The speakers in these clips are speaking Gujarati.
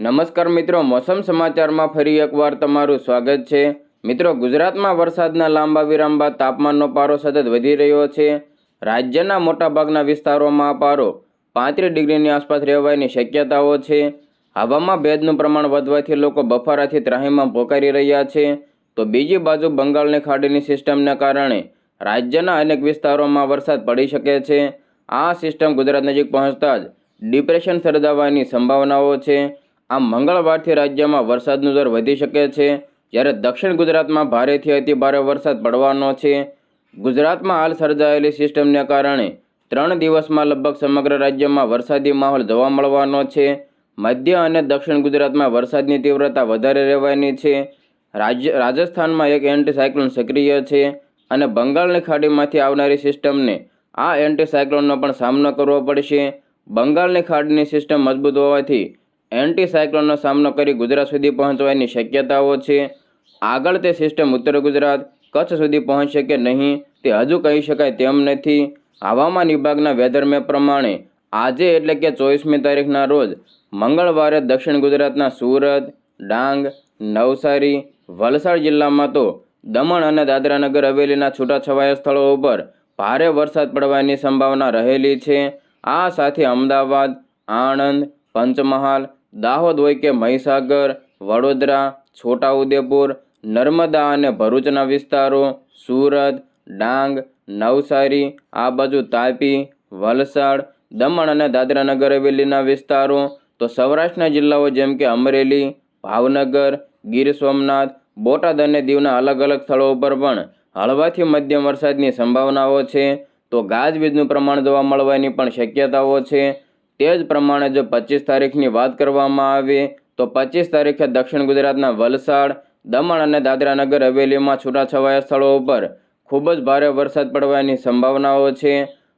નમસ્કાર મિત્રો, મોસમ સમાચારમાં ફરી એકવાર તમારું સ્વાગત છે. મિત્રો, ગુજરાતમાં વરસાદના લાંબા વિરામ બાદ તાપમાનનો પારો સતત વધી રહ્યો છે. રાજ્યના મોટાભાગના વિસ્તારોમાં પારો પાંત્રીસ ડિગ્રીની આસપાસ રહેવાની શક્યતાઓ છે. હવામાં ભેદનું પ્રમાણ વધવાથી લોકો બફારાથી ત્રાહીમાં પોકારી રહ્યા છે. તો બીજી બાજુ બંગાળની ખાડીની સિસ્ટમને કારણે રાજ્યના અનેક વિસ્તારોમાં વરસાદ પડી શકે છે. આ સિસ્ટમ ગુજરાત નજીક પહોંચતા જ ડિપ્રેશન સર્જાવાની સંભાવનાઓ છે. આમ મંગળવારથી રાજ્યમાં વરસાદનું દર વધી શકે છે. જ્યારે દક્ષિણ ગુજરાતમાં ભારેથી અતિ ભારે વરસાદ પડવાનો છે. ગુજરાતમાં હાલ સર્જાયેલી સિસ્ટમને કારણે ત્રણ દિવસમાં લગભગ સમગ્ર રાજ્યમાં વરસાદી માહોલ જોવા મળવાનો છે. મધ્ય અને દક્ષિણ ગુજરાતમાં વરસાદની તીવ્રતા વધારે રહેવાની છે. રાજ્ય, રાજસ્થાનમાં એક એન્ટીસાયક્લોન સક્રિય છે અને બંગાળની ખાડીમાંથી આવનારી સિસ્ટમને આ એન્ટીસાયક્લોનનો પણ સામનો કરવો પડશે. બંગાળની ખાડીની સિસ્ટમ મજબૂત હોવાથી એન્ટી સાયક્લોનનો સામનો કરી ગુજરાત સુધી પહોંચવાની શક્યતાઓ છે. આગળ તે સિસ્ટમ ઉત્તર ગુજરાત, કચ્છ સુધી પહોંચશે કે નહીં તે હજુ કહી શકાય તેમ નથી. હવામાન વિભાગના વેધર મેપ પ્રમાણે આજે એટલે કે ચોવીસમી તારીખના રોજ મંગળવારે દક્ષિણ ગુજરાતના સુરત, ડાંગ, નવસારી, વલસાડ જિલ્લામાં તો દમણ અને દાદરાનગર હવેલીના છૂટાછવાયા સ્થળો ઉપર ભારે વરસાદ પડવાની સંભાવના રહેલી છે. આ સાથે અમદાવાદ, આણંદ, પંચમહાલ દાહોદ હોય કે મહીસાગર, વડોદરા, છોટાઉદેપુર, નર્મદા અને ભરૂચના વિસ્તારો, સુરત, ડાંગ, નવસારી, આ બાજુ તાપી, વલસાડ, દમણ અને દાદરાનગર હવેલીના વિસ્તારો. તો સૌરાષ્ટ્રના જિલ્લાઓ જેમ કે અમરેલી, ભાવનગર, ગીર સોમનાથ, બોટાદ અને દીવના અલગ અલગ સ્થળો ઉપર પણ હળવાથી મધ્યમ વરસાદની સંભાવનાઓ છે. તો ગાજવીજનું પ્રમાણ જોવા મળવાની પણ શક્યતાઓ છે. તે જ પ્રમાણે જો પચીસ તારીખની વાત કરવામાં આવે, તો પચીસ તારીખે દક્ષિણ ગુજરાતના વલસાડ, દમણ અને દાદરાનગર હવેલીમાં છૂટાછવાયા સ્થળો ઉપર ખૂબ જ ભારે વરસાદ પડવાની સંભાવનાઓ છે.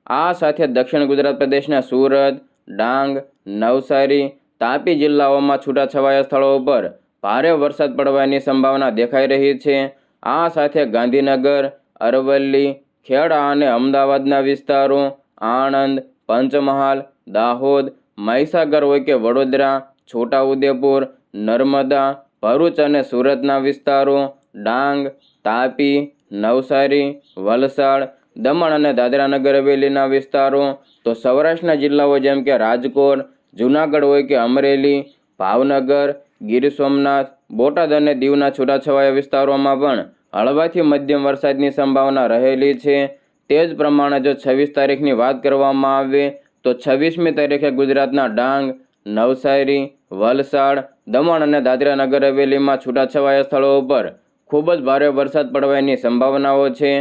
આ સાથે દક્ષિણ ગુજરાત પ્રદેશના સુરત, ડાંગ, નવસારી, તાપી જિલ્લાઓમાં છૂટાછવાયા સ્થળો ઉપર ભારે વરસાદ પડવાની સંભાવના દેખાઈ રહી છે. આ સાથે ગાંધીનગર, અરવલ્લી, ખેડા અને અમદાવાદના વિસ્તારો, આણંદ પંચમહાલ, દાહોદ, મહીસાગર હોય કે વડોદરા, છોટાઉદેપુર, નર્મદા, ભરૂચ અને સુરતના વિસ્તારો ડાંગ, તાપી, નવસારી, વલસાડ, દમણ અને દાદરાનગર હવેલીના વિસ્તારો. તો સૌરાષ્ટ્રના જિલ્લાઓ જેમ કે રાજકોટ, જૂનાગઢ હોય કે અમરેલી, ભાવનગર, ગીર સોમનાથ, બોટાદ અને દીવના છૂટાછવાયા વિસ્તારોમાં પણ હળવાથી મધ્યમ વરસાદની સંભાવના રહેલી છે. તે જ પ્રમાણે જો છવ્વીસ તારીખની વાત કરવામાં આવે, તો છવ્વીસમી તારીખે ગુજરાતના ડાંગ, નવસારી, વલસાડ, દમણ અને દાદરાનગર હવેલીમાં છૂટાછવાયા સ્થળો ઉપર ખૂબ જ ભારે વરસાદ પડવાની સંભાવનાઓ છે.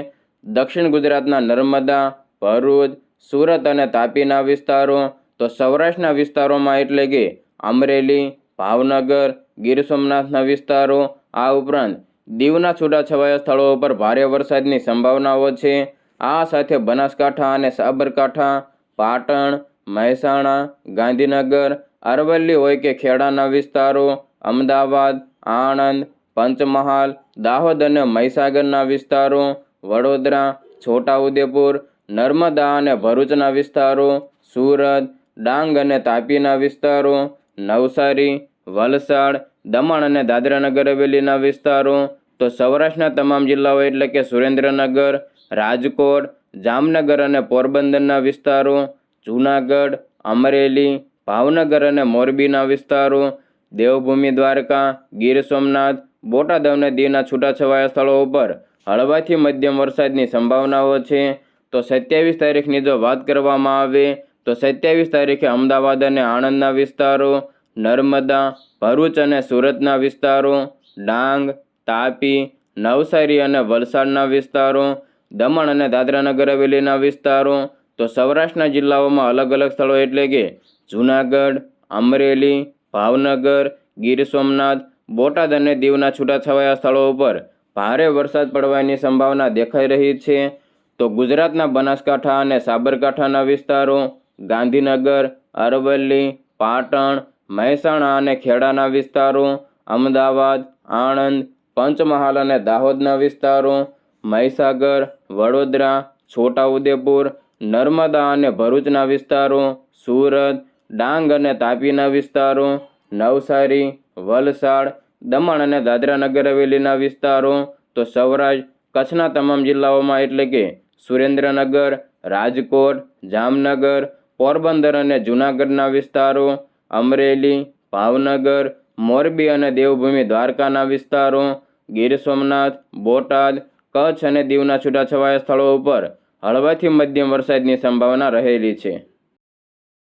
દક્ષિણ ગુજરાતના નર્મદા, ભરૂચ, સુરત અને તાપીના વિસ્તારો, તો સૌરાષ્ટ્રના વિસ્તારોમાં એટલે કે અમરેલી, ભાવનગર, ગીર સોમનાથના વિસ્તારો, આ ઉપરાંત દીવના છૂટાછવાયા સ્થળો ઉપર ભારે વરસાદની સંભાવનાઓ છે. આ સાથે બનાસકાંઠા અને સાબરકાંઠા, પાટણ, મહેસાણા, ગાંધીનગર, અરવલ્લી હોય કે ખેડાના વિસ્તારો, અમદાવાદ, આણંદ, પંચમહાલ, દાહોદ અને મહીસાગરના વિસ્તારો, વડોદરા, છોટાઉદેપુર, નર્મદા અને ભરૂચના વિસ્તારો, સુરત, ડાંગ અને તાપીના વિસ્તારો, નવસારી, વલસાડ, દમણ અને દાદરાનગર હવેલીના વિસ્તારો. તો સૌરાષ્ટ્રના તમામ જિલ્લાઓ એટલે કે સુરેન્દ્રનગર રાજકોટ, જામનગર અને પોરબંદરના વિસ્તારો, જૂનાગઢ, અમરેલી, ભાવનગર અને મોરબીના વિસ્તારો, દેવભૂમિ દ્વારકા, ગીર સોમનાથ, બોટાદ અને દીવના છૂટાછવાયા સ્થળો ઉપર હળવાથી મધ્યમ વરસાદની સંભાવનાઓ છે. તો સત્યાવીસ તારીખની જો વાત કરવામાં આવે, તો સત્યાવીસ તારીખે અમદાવાદ અને આણંદના વિસ્તારો, નર્મદા, ભરૂચ અને સુરતના વિસ્તારો, ડાંગ, તાપી, નવસારી અને વલસાડના વિસ્તારો દમણ અને દાદરાનગર હવેલીના વિસ્તારો, તો સૌરાષ્ટ્રના જિલ્લાઓમાં અલગ અલગ સ્થળો એટલે કે જૂનાગઢ, અમરેલી, ભાવનગર, ગીર સોમનાથ, બોટાદ અને દીવના છૂટાછવાયા સ્થળો ઉપર ભારે વરસાદ પડવાની સંભાવના દેખાઈ રહી છે. તો ગુજરાતના બનાસકાંઠા અને સાબરકાંઠાના વિસ્તારો, ગાંધીનગર, અરવલ્લી, પાટણ, મહેસાણા અને ખેડાના વિસ્તારો, અમદાવાદ, આણંદ, પંચમહાલ અને દાહોદના વિસ્તારો મહીસાગર, વડોદરા, છોટાઉદેપુર, નર્મદા અને ભરૂચના વિસ્તારો, સુરત, ડાંગ અને તાપીના વિસ્તારો, નવસારી, વલસાડ, દમણ અને દાદરા નગર હવેલીના વિસ્તારો, તો સૌરાષ્ટ્ર, કચ્છના તમામ જિલ્લાઓમાં એટલે કે સુરેન્દ્રનગર, રાજકોટ, જામનગર, પોરબંદર અને જૂનાગઢના વિસ્તારો, અમરેલી, ભાવનગર, મોરબી અને દેવભૂમિ દ્વારકાના વિસ્તારો, ગીર સોમનાથ, બોટાદ કચ્છ અને દીવના છૂટાછવાયા સ્થળો ઉપર હળવાથી મધ્યમ વરસાદની સંભાવના રહેલી છે.